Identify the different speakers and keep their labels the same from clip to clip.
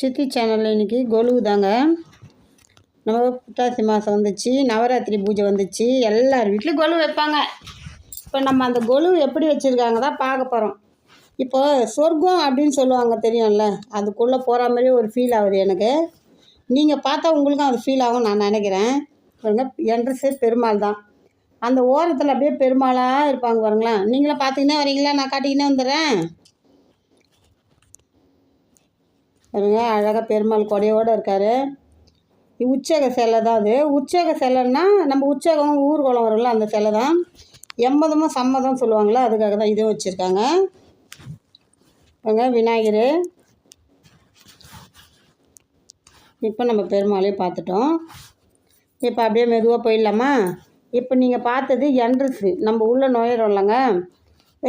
Speaker 1: சித்தி சேனலில் இன்றைக்கி கொலுவு தாங்க நம்ம புத்தாசி மாதம் வந்துச்சு நவராத்திரி பூஜை வந்துச்சு எல்லார் வீட்லேயும் கொலு வைப்பாங்க. இப்போ நம்ம அந்த கொலு எப்படி வச்சுருக்காங்க தான் பார்க்க போகிறோம் இப்போ சொர்க்கம் அப்படின்னு சொல்லுவாங்க தெரியும்ல? அதுக்குள்ளே போகிற மாதிரியே ஒரு ஃபீல் ஆகுது எனக்கு. நீங்கள் பார்த்தா உங்களுக்கும் அது ஃபீல் ஆகும் நான் நினைக்கிறேன். பாருங்க என்ட்ரஸே பெருமாள் தான். அந்த ஓரத்தில் அப்படியே பெருமாளாக இருப்பாங்க பாருங்களேன். நீங்களும் பார்த்துக்கினே வரீங்களா? நான் காட்டிக்கினே வந்துடுறேன். பாருங்க அழகாக பெருமாள் கொடையோடு இருக்கார். உச்சக சிலை தான் அது. உச்சக சிலைன்னா நம்ம உச்சகம் ஊர்வலம் வரும்ல அந்த சிலை தான். எம்மதமும் சம்மதம் சொல்லுவாங்களே அதுக்காக தான் இதுவும் வச்சுருக்காங்க. பாருங்க விநாயகர். இப்போ நம்ம பெருமாளையும் பார்த்துட்டோம். இப்போ அப்படியே மெதுவாக போயிடலாமா? இப்போ நீங்கள் பார்த்தது என்ட்ரன்ஸு நம்ம உள்ளே நுழையிறோம்லங்க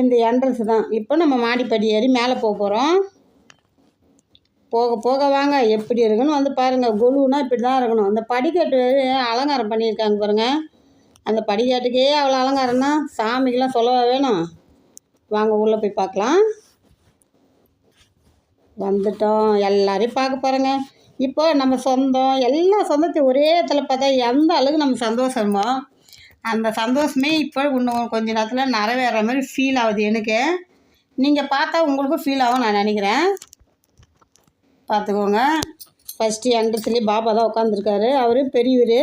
Speaker 1: இந்த என்ட்ரன்ஸ் தான். இப்போ நம்ம மாடிப்படி ஏறி மேலே போக போகிறோம் போக போக வாங்க எப்படி இருக்குன்னு வந்து பாருங்கள் கொலுன்னா இப்படி தான் இருக்கணும். அந்த படிக்கட்டு அலங்காரம் பண்ணியிருக்காங்க பாருங்கள் அந்த படிக்கட்டுக்கே அவ்வளோ அலங்காரம்னா சாமிக்கெலாம் சொல்லவா வேணும்? வாங்க உள்ளே போய் பார்க்கலாம். வந்துட்டோம். எல்லாரையும் பார்க்க பாருங்க இப்போ நம்ம சொந்தம் எல்லா சொந்தத்தையும் ஒரே இடத்துல பார்த்தா எந்த அளவுக்கு நம்ம சந்தோஷமோ அந்த சந்தோஷமே இப்போ இன்னும் கொஞ்ச நேரத்தில் நிறைவேற மாதிரி ஃபீல் ஆகுது எனக்கு. நீங்கள் பார்த்தா உங்களுக்கும் ஃபீல் ஆகும் நான் நினைக்கிறேன். பார்த்துக்கோங்க. ஃபஸ்ட்டு என்ட்ரஸ்லேயே பாபா தான் உட்காந்துருக்காரு அவர் பெரியவர்.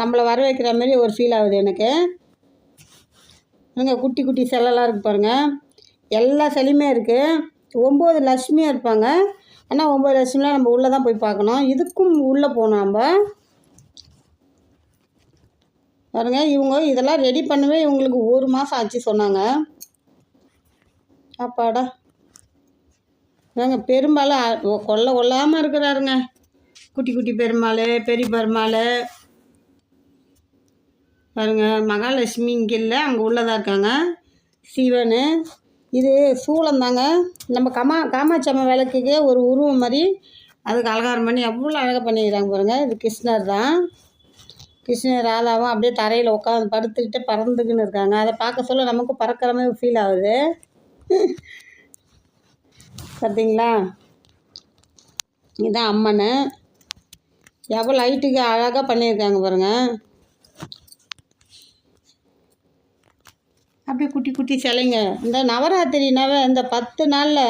Speaker 1: நம்மளை வர வைக்கிற மாதிரி ஒரு ஃபீல் ஆகுது எனக்கு. இங்கே குட்டி குட்டி சிலைலாம் இருக்குது பாருங்கள் எல்லா சிலையுமே இருக்குது ஒம்பது லட்சுமியாக இருப்பாங்க. ஆனால் ஒம்பது லட்சுமிலாம் நம்ம உள்ளே தான் போய் பார்க்கணும். இதுக்கும் உள்ளே போகணும் நம்ம. பாருங்க இவங்க இதெல்லாம் ரெடி பண்ணவே இவங்களுக்கு ஒரு மாதம் ஆச்சு சொன்னாங்க. அப்பாடா. ஏங்க பெரும்பாலும் கொல்ல கொள்ளாமல் இருக்கிறாருங்க. குட்டி குட்டி பெருமாள் பெரிய பெருமாள். பாருங்க மகாலட்சுமி இங்கே இல்லை அங்கே உள்ளதாக இருக்காங்க. சிவன் இது சூளம் தாங்க நம்ம கமா காமாட்சி அம்மா விளக்குக்கே ஒரு உருவம் மாதிரி அதுக்கு அலங்காரம் பண்ணி அவ்வளோ அழகாக பண்ணிக்கிறாங்க பாருங்கள் இது கிருஷ்ணர் தான். கிருஷ்ணர் ராதாவும் அப்படியே தரையில் உட்காந்து படுத்துக்கிட்டு பறந்துக்கின்னு இருக்காங்க. அதை பார்க்க சொல்ல நமக்கும் பறக்கிற மாதிரி ஃபீல் ஆகுது. பார்த்தீங்களா இதுதான் அம்மனு. எவ்வளோ லைட்டுக்கு அழகாக பண்ணியிருக்காங்க பாருங்கள் அப்படியே குட்டி குட்டி சிலைங்க. இந்த நவராத்திரினாவே இந்த பத்து நாளில்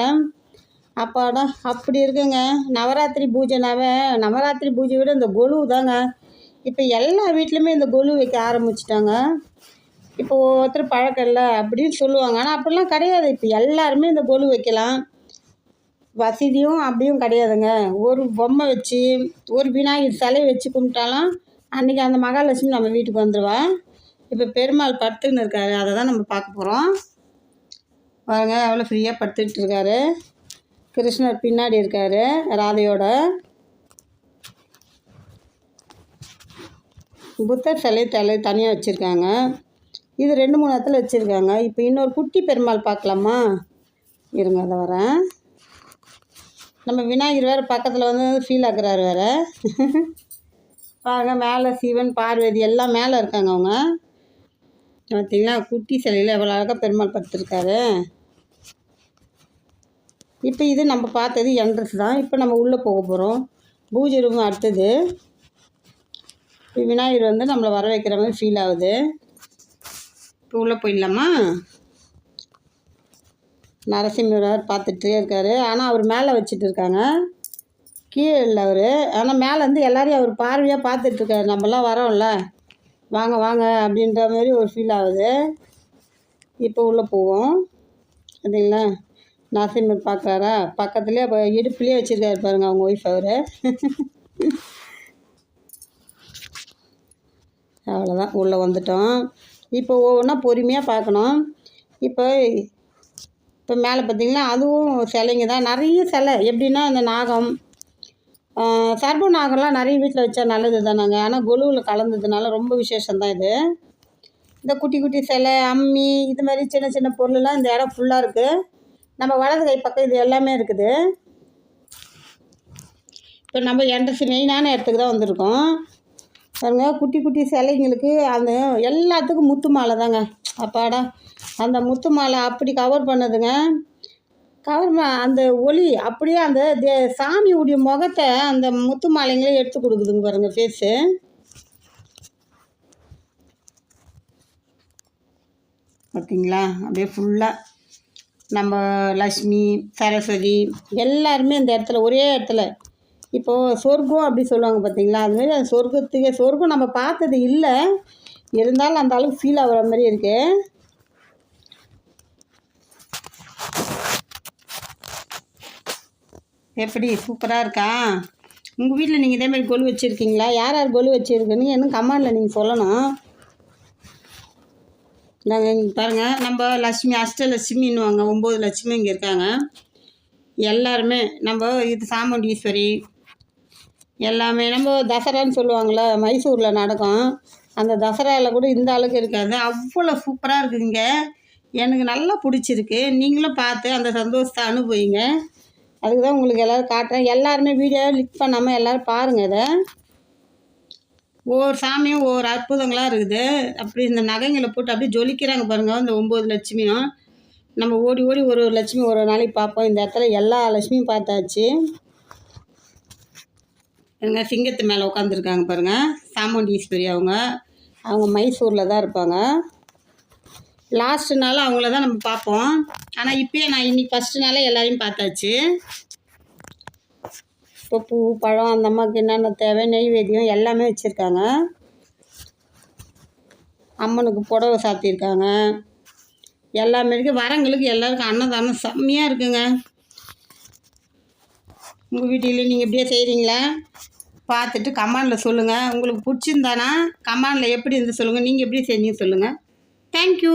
Speaker 1: அப்பாடா அப்படி இருக்குங்க. நவராத்திரி பூஜைனாவே நவராத்திரி பூஜை விட இந்த கொலு தாங்க. இப்போ எல்லா வீட்லேயுமே இந்த கொலு வைக்க ஆரம்பிச்சிட்டாங்க. இப்போ ஒவ்வொருத்தர் பழக்கம் இல்லை அப்படின்னு சொல்லுவாங்க. ஆனால் அப்படிலாம் கிடையாது. இப்போ எல்லாருமே இந்த கொலு வைக்கலாம். வசதியும் அப்படியும் கிடையாதுங்க. ஒரு பொம்மை வச்சு ஒரு விநாயகர் சிலை வச்சு கும்பிட்டாலும் அன்றைக்கி அந்த மகாலட்சுமி நம்ம வீட்டுக்கு வந்துடுவா இப்போ பெருமாள் படுத்துன்னு இருக்காரு. அதை தான் நம்ம பார்க்க போகிறோம் பாருங்க அவ்வளோ ஃப்ரீயாக படுத்துக்கிட்டு இருக்காரு. கிருஷ்ணர் பின்னாடி இருக்காரு ராதையோட. புத்தர் சிலை தலை தனியாக வச்சுருக்காங்க. இது ரெண்டு மூணு இடத்துல வச்சுருக்காங்க. இப்போ இன்னொரு குட்டி பெருமாள் பார்க்கலாமா? இருங்க அதை வரேன். நம்ம விநாயகர் வேறு பக்கத்தில் வந்து ஃபீல் ஆக்குறாரு வேறு. பாருங்க மேலே சிவன் பார்வதி எல்லாம் மேலே இருக்காங்க அவங்க. பார்த்தீங்களா குட்டி சிலையில் எவ்வளோ அழகாக பெருமாள் படுத்திருக்காரு. இப்போ இது நம்ம பார்த்தது என்ட்ரஸ் தான். இப்போ நம்ம உள்ளே போக போகிறோம் பூஜை ரூம் அடுத்தது. விநாயகர் வந்து நம்மளை வர வைக்கிற மாதிரி ஃபீல் ஆகுது. இப்போ உள்ளே போயிடலாமா? நரசிம்மர் பார்த்துட்டே இருக்காரு. ஆனால் அவர் மேலே வச்சுட்டு இருக்காங்க கீழே இல்லை அவர். ஆனால் மேலே இருந்து எல்லாரையும் அவர் பார்வையாக பார்த்துட்ருக்காரு நம்மளாம் நம்மலாம் வரோம்ல. வாங்க வாங்க அப்படின்ற மாதிரி ஒரு ஃபீல் ஆகுது. இப்போ உள்ளே போவோம். சரிங்களா? நரசிம்மர் பார்க்குறாரா? பக்கத்துலேயே இப்போ இடுப்புலேயே வச்சுருக்காரு பாருங்க அவங்க ஒய்ஃப் அவர். அவ்வளோதான் உள்ளே வந்துட்டோம். இப்போ ஒவ்வொன்றா பொறுமையாக பார்க்கணும். இப்போ இப்போ மேலே பார்த்தீங்களா அதுவும் சிலைங்க தான். நிறைய சிலை. எப்படின்னா இந்த நாகம் சர்ப நாகம்லாம் நிறைய வீட்டில் வச்சா நல்லது தானாங்க. ஆனால் கொலுவில் கலந்ததுனால ரொம்ப விசேஷம் தான் இது. இந்த குட்டி குட்டி சிலை அம்மி இது மாதிரி சின்ன சின்ன பொருளெல்லாம் இந்த இடம் ஃபுல்லாக இருக்குது நம்ம வலது கை பக்கம் இது எல்லாமே இருக்குது. இப்போ நம்ம என்ட்ரஸ் மெயினான இடத்துக்கு தான் வந்திருக்கோம். பாருங்க குட்டி குட்டி சிலைங்களுக்கு அந்த எல்லாத்துக்கும் முத்து மாலை தாங்க. அப்பாடா. அந்த முத்து மாலை அப்படி கவர் பண்ணுதுங்க. கவர் அந்த ஒளி அப்படியே அந்த தே- சாமியுடைய முகத்தை அந்த முத்து மாலைங்களே எடுத்து கொடுக்குதுங்க பாருங்கள் ஃபேஸு பார்த்தீங்களா அப்படியே ஃபுல்லாக நம்ம லக்ஷ்மி சரஸ்வதி எல்லாருமே இந்த இடத்துல ஒரே இடத்துல. இப்போது சொர்க்கம் அப்படி சொல்லுவாங்க பார்த்தீங்களா அதுமாரி அந்த சொர்க்கத்துக்கே சொர்க்கம் நம்ம பார்த்தது இல்லை. இருந்தாலும் அந்த அளவுக்கு ஃபீல் ஆகிற மாதிரி இருக்குது எப்படி சூப்பராக இருக்கா? உங்கள் வீட்டில் நீங்கள் இதேமாதிரி கொலு வச்சுருக்கீங்களா? யார் யார் கொலு வச்சுருக்குன்னு இன்னும் கமாண்டில் நீங்கள் சொல்லணும். நாங்கள் பாருங்கள் நம்ம லட்சுமி அஷ்டலட்சுமின்னுவாங்க. ஒம்பது லட்சுமி இங்கே இருக்காங்க. எல்லாருமே நம்ம இது சாமுண்டீஸ்வரி எல்லாமே நம்ம தசரான்னு சொல்லுவாங்கள்ல மைசூரில் நடக்கும். அந்த தசராவில் கூட இந்த அளவுக்கு இருக்காது. அவ்வளோ சூப்பராக இருக்குதுங்க எனக்கு நல்லா பிடிச்சிருக்கு. நீங்களும் பார்த்து அந்த சந்தோஷத்தை அனுபவிங்க. அதுக்கு தான் உங்களுக்கு எல்லோரும் காட்டுறேன். எல்லாருமே வீடியோ லிக் பண்ணாமல் எல்லோரும் பாருங்கள் இதை. ஒவ்வொரு சாமியும் ஒவ்வொரு அற்புதங்களாக இருக்குது. அப்படி இந்த நகைங்களை போட்டு அப்படியே ஜொலிக்கிறாங்க பாருங்கள் இந்த ஒம்பது லட்சுமியும். நம்ம ஓடி ஓடி ஒரு ஒரு லட்சுமி ஒரு ஒரு நாளைக்கு பார்ப்போம். இந்த இடத்துல எல்லா லட்சுமியும் பார்த்தாச்சு. எங்க சிங்கத்து மேலே உட்காந்துருக்காங்க பாருங்கள் சாமுண்டீஸ்வரி அவங்க. அவங்க மைசூரில் தான் இருப்பாங்க. லாஸ்ட்டு நாள் அவங்கள தான் நம்ம பார்ப்போம். ஆனால் இப்போயே நான் இன்னைக்கு ஃபஸ்ட்டு நாளே எல்லாரையும் பார்த்தாச்சு. இப்போ பூ பழம் அந்த அம்மாவுக்கு என்னென்ன தேவை நெய்வேத்தியம் எல்லாமே வச்சுருக்காங்க. அம்மனுக்கு புடவை சாத்தியிருக்காங்க. எல்லாமே இருக்குது வரங்களுக்கு எல்லாருக்கும் அன்னதானம் செம்மையாக இருக்குங்க. உங்கள் வீட்டில் நீங்கள் இப்படியே செய்கிறீங்களா பார்த்துட்டு கமாண்டில் சொல்லுங்கள் உங்களுக்கு பிடிச்சிருந்தானா கமாண்டில் எப்படி இருந்து சொல்லுங்கள் நீங்கள் எப்படி செஞ்சீங்க சொல்லுங்கள் தேங்க்யூ